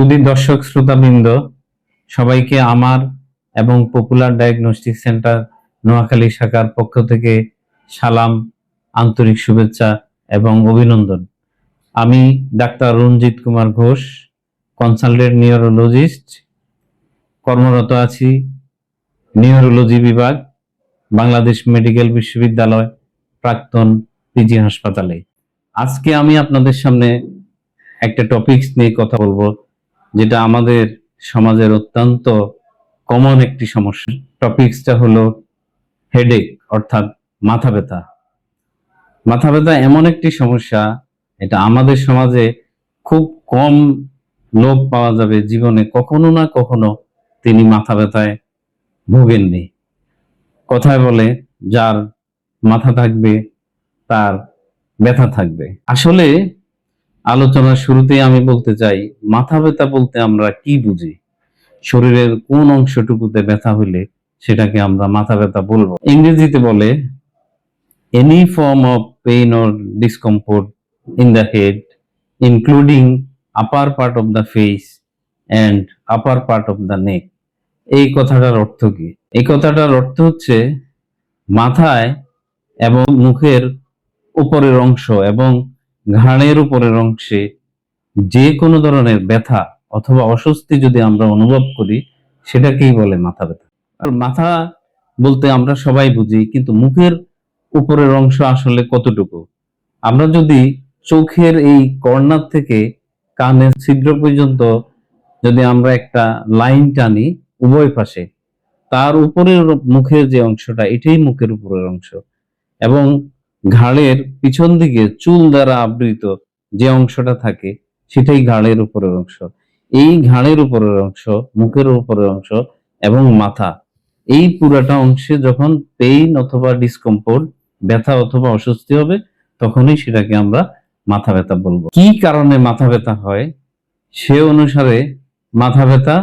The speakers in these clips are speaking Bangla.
সুধী দর্শক শ্রোতাবৃন্দ, সবাইকে আমার এবং পপুলার ডায়াগনস্টিক সেন্টার নোয়াখালী শাখার পক্ষ থেকে সালাম, আন্তরিক শুভেচ্ছা এবং অভিনন্দন। আমি doctor Ranjit Kumar Ghosh consultant neurologist কর্মরত আছি নিউরোলজি বিভাগ, বাংলাদেশ মেডিকেল বিশ্ববিদ্যালয়, প্রাক্তন পিজি হাসপাতালে। আজকে আমি আপনাদের সামনে একটা টপিকস নিয়ে কথা বলব। যেটা আমাদের সমাজের অত্যন্ত কমন একটি সমস্যা। টপিকসটা হলো হেডেক অর্থাৎ মাথা ব্যথা। মাথা ব্যথা এমন একটি সমস্যা, এটা আমাদের সমাজে খুব কম লোক পাওয়া যাবে জীবনে কখনো না কখনো তিনি মাথা ব্যথায় ভোগেননি। কথায় বলে, যার মাথা থাকবে, তার ব্যথা থাকবে। আসলে আলোচনার শুরুতেই আমি বলতে চাই, মাথা ব্যথা বলতে আমরা কি বুঝি? শরীরের কোন অংশটুকুতে ব্যথা হইলে সেটাকে আমরা মাথা ব্যথা বলব। ইংরেজিতে বলে any form of pain or discomfort in the head including upper part of the face and upper part of the neck এই কথাটার অর্থ কি? এই কথাটার অর্থ হচ্ছে, মাথায় এবং মুখের উপরের অংশ এবং ঘাড়ের উপরের অংশে যে কোনো ধরনের ব্যথা অথবা অস্বস্তি যদি আমরা অনুভব করি, সেটাকেই বলে মাথা ব্যথা। আর মাথা বলতে আমরা সবাই বুঝি, কিন্তু মুখের উপরের অংশ আসলে কতটুকু? আমরা যদি চোখের এই কর্নার থেকে কানের ছিদ্র পর্যন্ত যদি আমরা একটা লাইন টানি উভয় পাশে, তার উপরের মুখের যে অংশটা, এটাই মুখের উপরের অংশ। এবং ঘাড়ের পিছন দিকে চুল দ্বারা আবৃত যে অংশটা থাকে, সেটাই ঘাড়ের উপরের অংশ। এই ঘাড়ের উপরের অংশ, মুখের উপরের অংশ এবং মাথা, এই পুরাটা অংশে যখন পেইন অথবা ডিসকমফোর্ট, ব্যথা অথবা অস্বস্তি হবে, তখনই সেটাকে আমরা মাথা ব্যথা বলব। কি কারণে মাথা ব্যথা হয়? সে অনুসারে মাথা ব্যথা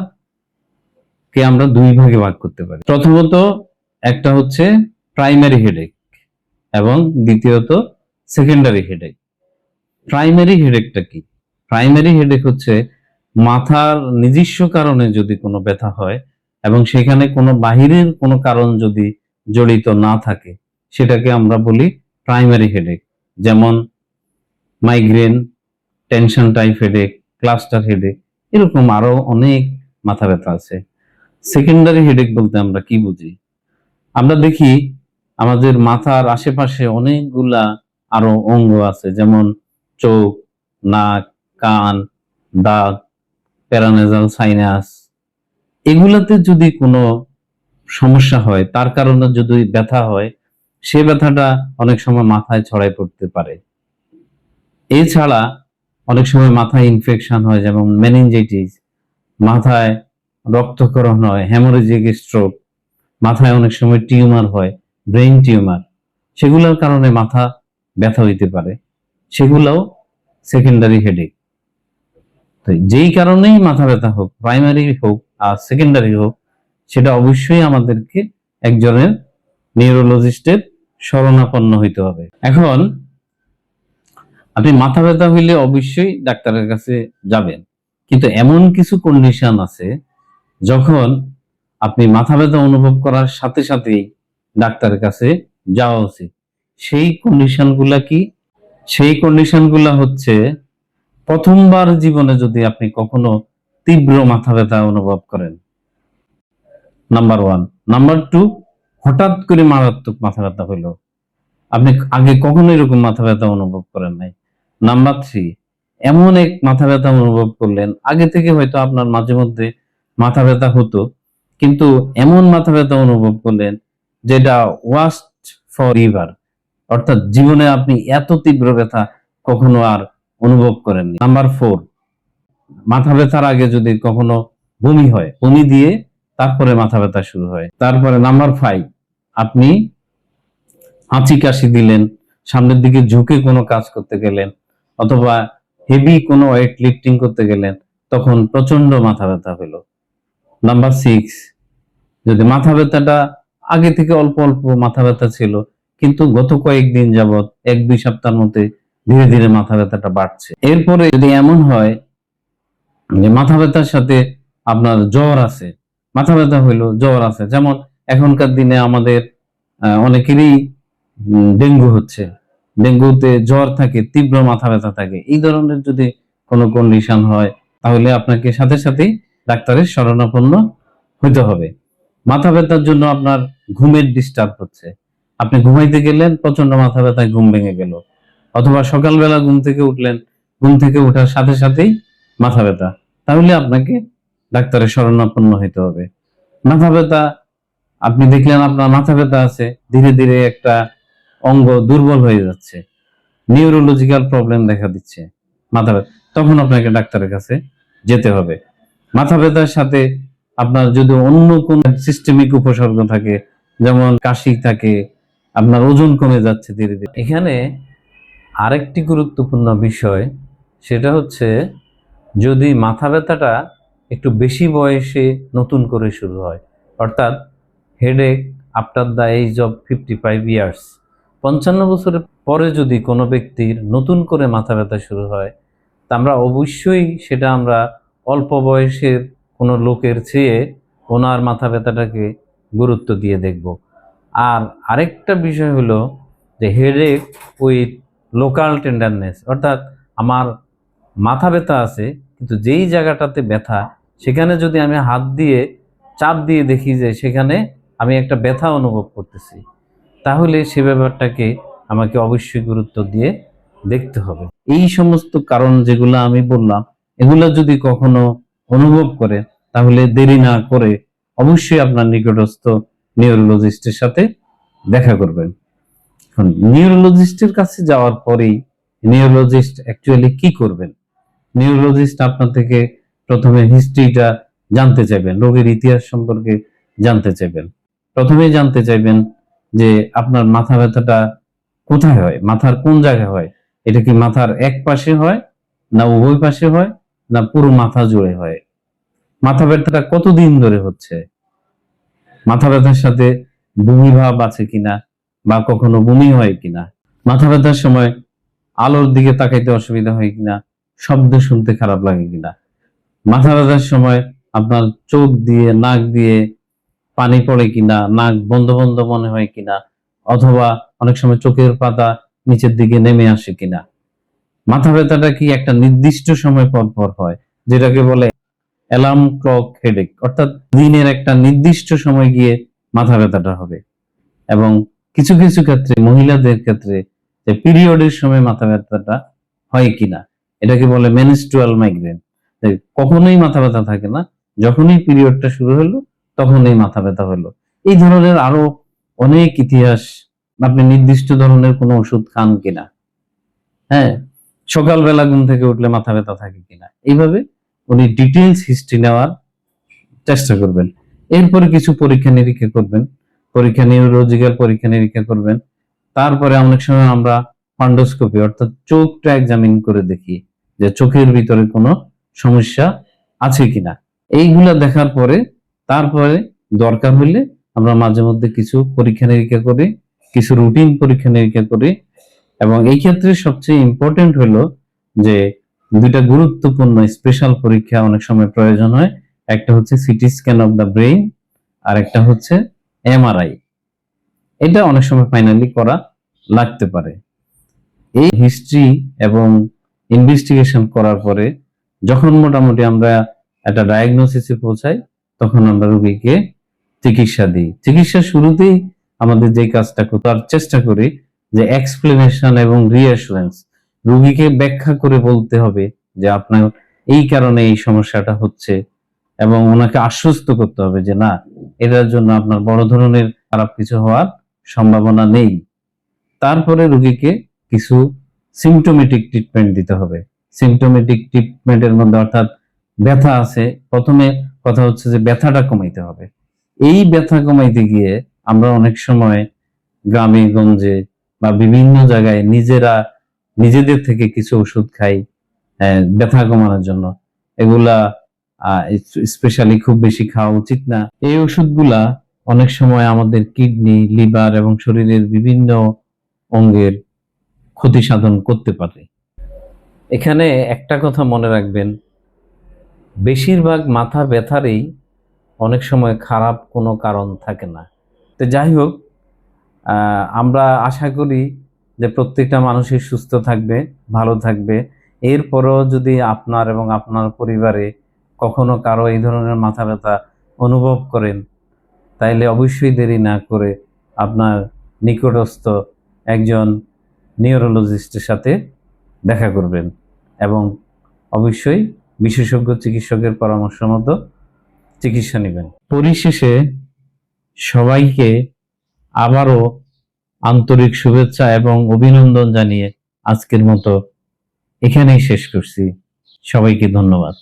কে আমরা দুই ভাগে ভাগ করতে পারি। প্রথমত একটা হচ্ছে প্রাইমারি হেডেক এবং দ্বিতীয়ত সেকেন্ডারি হেডেক প্রাইমারি হেডেকটা কি? প্রাইমারি হেডেক হচ্ছে মাথার নিজস্ব কারণে যদি কোনো ব্যথা হয় এবং সেখানে কোনো বাহিরের কোনো কারণ যদি জড়িত না থাকে, সেটাকে আমরা বলি প্রাইমারি হেডেক যেমন migraine tension type headache cluster headache এরকম আরও অনেক মাথা ব্যথা আছে। সেকেন্ডারি হেডেক বলতে আমরা কি বুঝি? আমরা দেখি আমাদের মাথার আশেপাশে অনেকগুলা আরও অঙ্গ আছে, যেমন চোখ, নাক, কান, দাঁত প্যারানেজাল সাইনাস এগুলাতে যদি কোনো সমস্যা হয়, তার কারণে যদি ব্যথা হয়, সে ব্যথাটা অনেক সময় মাথায় ছড়াই পড়তে পারে। এছাড়া অনেক সময় মাথায় ইনফেকশন হয়, যেমন মেনিনজাইটিস মাথায় রক্তকরণ হয় হেমোরেজিক স্ট্রোক মাথায় অনেক সময় টিউমার হয়। ব্রেইন টিউমার সেগুলোর কারণে মাথা ব্যথা হইতে পারে, সেগুলোও সেকেন্ডারি হেডেক তো যেই কারণেই মাথা ব্যথা হোক প্রাইমারি হোক আর সেকেন্ডারি হোক, সেটা অবশ্যই আমাদেরকে একজনের নিউরোলজিস্টের শরণাপন্ন হইতে হবে। এখন, আপনি মাথা ব্যথা হইলে অবশ্যই ডাক্তারের কাছে যাবেন। কিন্তু এমন কিছু কন্ডিশন আছে, যখন আপনি মাথা ব্যথা অনুভব করার সাথে সাথেই ডাক্তারের কাছে যাওয়া উচিত। সেই কন্ডিশনগুলা কি? সেই কন্ডিশনগুলা হচ্ছে প্রথমবার জীবনে যদি আপনি কখনো তীব্র মাথা ব্যথা অনুভব করেন। নাম্বার ওয়ান নাম্বার টু হঠাৎ করে মারাত্মক মাথা ব্যথা হইল আপনি আগে কখনো এরকম মাথা ব্যথা অনুভব করেন নাই। নাম্বার থ্রি এমন এক মাথা ব্যথা অনুভব করলেন, আগে থেকে হয়তো আপনার মাঝে মধ্যে মাথা ব্যথা হতো, কিন্তু এমন মাথা ব্যথা অনুভব করলেন যেটা ওয়াস্ট ফর ইভার অর্থাৎ জীবনে আপনি এত তীব্র ব্যথা কখনো আর অনুভব করেননি। নাম্বার ফোর মাথা ব্যথার আগে যদি কখনো বমি হয়, বমি দিয়ে তারপরে মাথা ব্যথা শুরু হয়। তারপরে নাম্বার ফাইভ আপনি হাঁচি কাশি দিলেন, সামনের দিকে ঝুঁকে কোনো কাজ করতে গেলেন, অথবা হেভি কোনো ওয়েট লিফটিং করতে গেলেন, তখন প্রচণ্ড মাথা ব্যথা হলো। নাম্বার সিক্স যদি মাথা ব্যথাটা আগে থেকে অল্প অল্প মাথা ব্যথা ছিল, কিন্তু গত কয়েকদিন যাবত এক দুই সপ্তাহের মধ্যে ধীরে ধীরে মাথা ব্যথাটা বাড়ছে। এরপরে যদি এমন হয় যে মাথা ব্যথার সাথে আপনার জ্বর আছে, মাথা ব্যথা হইল, জ্বর আছে, যেমন এখনকার দিনে আমাদের অনেকেরই ডেঙ্গু হচ্ছে। ডেঙ্গুতে জ্বর থাকে, তীব্র মাথা ব্যথা থাকে। এই ধরনের যদি কোনো কন্ডিশন হয়, তাহলে আপনাকে সাথে সাথেই ডাক্তারের শরণাপন্ন হইতে হবে। মাথা ব্যথার জন্য আপনার ঘুমের ডিস্টার্ব হচ্ছে। আপনি ঘুমাইতে গেলেন প্রচণ্ড মাথা ব্যথায় ঘুম ভেঙে গেল। অথবা সকালবেলা ঘুম থেকে উঠলেন, ঘুম থেকে ওঠার সাথে সাথেই মাথা ব্যথা। তাহলে আপনাকে ডাক্তারের শরণাপন্ন হইতে হবে। মাথা ব্যথা, আপনি দেখলেন আপনার মাথা ব্যথা আছে, ধীরে ধীরে একটা অঙ্গ দুর্বল হয়ে যাচ্ছে। নিউরোলজিক্যাল প্রবলেম দেখা দিচ্ছে। মাথা ব্যথা, তখন আপনাকে ডাক্তারের কাছে যেতে হবে। মাথা ব্যথার সাথে আপনার যদি অন্য কোন সিস্টেমিক উপসর্গ থাকে, যেমন কাশি থাকে, আপনার ওজন কমে যাচ্ছে ধীরে ধীরে। এখানে আরেকটি গুরুত্বপূর্ণ বিষয়, সেটা হচ্ছে যদি মাথা ব্যথাটা একটু বেশি বয়সে নতুন করে শুরু হয়, অর্থাৎ headache after the age of fifty five years পঞ্চান্ন বছরের পরে যদি কোনো ব্যক্তির নতুন করে মাথা ব্যথা শুরু হয়, তা আমরা অবশ্যই সেটা আমরা অল্প বয়সের কোনো লোকের চেয়ে ওনার মাথা ব্যথাটাকে গুরুত্ব দিয়ে দেখব। আর আরেকটা বিষয় হলো যে হেডেক উইথ লোকাল টেন্ডারনেস অর্থাৎ আমার মাথা ব্যথা আছে, কিন্তু যেই জায়গাটাতে ব্যথা, সেখানে যদি আমি হাত দিয়ে চাপ দিয়ে দেখি যে সেখানে আমি একটা ব্যথা অনুভব করতেছি, তাহলে সে ব্যাপারটাকে আমাকে অবশ্যই গুরুত্ব দিয়ে দেখতে হবে। এই সমস্ত কারণ যেগুলো আমি বললাম, এগুলো যদি কখনো অনুভব করে, তাহলে দেরি না করে অবশ্যই আপনার নিকটস্থ নিউরোলজিস্টের সাথে দেখা করবেন। এখন নিউরোলজিস্টের কাছে যাওয়ার পরেই নিউরোলজিস্ট অ্যাকচুয়ালি কি করবেন? নিউরোলজিস্ট আপনার থেকে প্রথমে হিস্ট্রিটা জানতে চাইবেন, রোগের ইতিহাস সম্পর্কে জানতে চাইবেন। প্রথমেই জানতে চাইবেন যে আপনার মাথা ব্যথাটা কোথায় হয়, মাথার কোন জায়গায় হয়? এটা কি মাথার এক পাশে হয় না উভয় পাশে হয়? না, পুরো মাথা জুড়ে হয়। মাথা ব্যথাটা কতদিন ধরে হচ্ছে? মাথা ব্যথার সাথে বমি ভাব আছে কিনা বা কখনো বমি হয় কিনা? মাথা ব্যথার সময় আলোর দিকে তাকাইতে অসুবিধা হয় কিনা? শব্দ শুনতে খারাপ লাগে কিনা? মাথা ব্যথার সময় আপনার চোখ দিয়ে, নাক দিয়ে পানি পড়ে কিনা? নাক বন্ধ বন্ধ মনে হয় কিনা? অথবা অনেক সময় চোখের পাতা নিচের দিকে নেমে আসে কিনা? মাথা ব্যথাটা কি একটা নির্দিষ্ট সময় পর পর হয়? যেটাকে বলে অ্যালার্ম ক্লক হেডেক। অর্থাৎ দিনের একটা নির্দিষ্ট সময় গিয়ে মাথা ব্যথাটা হবে। এবং কিছু কিছু ক্ষেত্রে, মহিলাদের ক্ষেত্রে যে পিরিয়ডের সময় মাথা ব্যথাটা হয় কিনা, এটাকে বলে মেনস্ট্রুয়াল মাইগ্রেন। কখনোই মাথা ব্যথা থাকে না। যখনই পিরিয়ডটা শুরু হলো, তখনই মাথা ব্যথা হলো। এই ধরনের আরও অনেক ইতিহাস আপনি নির্দিষ্ট ধরনের কোনো ওষুধ খান কিনা। হ্যাঁ? সকালবেলা ঘুম থেকে উঠলে মাথা ব্যথা থাকে কিনা? এইভাবে উনি ডিটেলস হিস্ট্রি নেওয়ার চেষ্টা করবেন। এরপরে কিছু পরীক্ষা নিরীক্ষা করবেন। পরীক্ষা নিউরোলজিক্যাল পরীক্ষা নিরীক্ষা করবেন। তারপরে অনেক সময় আমরা ফান্ডোস্কোপি অর্থাৎ চোখটা এক্সামিন করে দেখি যে চোখের ভিতরে কোনো সমস্যা আছে কিনা। এইগুলা দেখার পরে তারপরে দরকার হলে আমরা মাঝে মধ্যে কিছু পরীক্ষা নিরীক্ষা করি, কিছু রুটিন পরীক্ষা নিরীক্ষা করি। এবং এই ক্ষেত্রে সবচেয়ে ইম্পর্টেন্ট হলো যে দুইটা গুরুত্বপূর্ণ স্পেশাল পরীক্ষা অনেক সময় প্রয়োজন হয়। একটা হচ্ছে CT scan of the brain আর একটা হচ্ছে এমআরআই এটা অনেক সময় ফাইনালি করা লাগতে পারে। এই হিস্ট্রি এবং ইনভেস্টিগেশন করার পরে যখন মোটামুটি আমরা একটা ডায়াগনোসিসে পৌঁছাই, তখন আমরা রোগীকে চিকিৎসা দিই। চিকিৎসা শুরুতেই আমাদের যে কাজটা করার চেষ্টা করি যে এক্সপ্লেনেশন এবং রিঅ্যাসুরেন্স রুগীকে ব্যাখ্যা করে বলতে হবে যে আপনার এই কারণে এই সমস্যাটা হচ্ছে এবং ওনাকে আশ্বস্ত করতে হবে যে না, এটার জন্য আপনার বড় ধরনের খারাপ কিছু হওয়ার সম্ভাবনা নেই। তারপরে রুগীকে কিছু সিমটোমেটিক ট্রিটমেন্ট দিতে হবে। সিমটোমেটিক ট্রিটমেন্টের মধ্যে অর্থাৎ ব্যথা আছে। প্রথমে কথা হচ্ছে যে ব্যথাটা কমাইতে হবে। এই ব্যথা কমাইতে গিয়ে আমরা অনেক সময় গ্রামে, গঞ্জে বা বিভিন্ন জায়গায় নিজেরা, নিজেদের থেকে কিছু ওষুধ খাই ব্যথা কমানোর জন্য। এগুলা স্পেশালি খুব বেশি খাওয়া উচিত না। এই ওষুধগুলা অনেক সময় আমাদের কিডনি, লিভার এবং শরীরের বিভিন্ন অঙ্গের ক্ষতি সাধন করতে পারে। এখানে একটা কথা মনে রাখবেন, বেশিরভাগ মাথা ব্যথারই অনেক সময় খারাপ কোনো কারণ থাকে না। তো যাই হোক আমরা আশা করি যে প্রত্যেকটা মানুষই সুস্থ থাকবে, ভালো থাকবে। এরপরও যদি আপনার এবং আপনার পরিবারে কখনো কারও এই ধরনের মাথা ব্যথা অনুভব করেন, তাইলে অবশ্যই দেরি না করে আপনার নিকটস্থ একজন নিউরোলজিস্টের সাথে দেখা করবেন এবং অবশ্যই বিশেষজ্ঞ চিকিৎসকের পরামর্শ মতো চিকিৎসা নেবেন। পরিশেষে সবাইকে আবারও আন্তরিক শুভেচ্ছা এবং অভিনন্দন জানিয়ে আজকের মতো এখানেই শেষ করছি। সবাইকে ধন্যবাদ।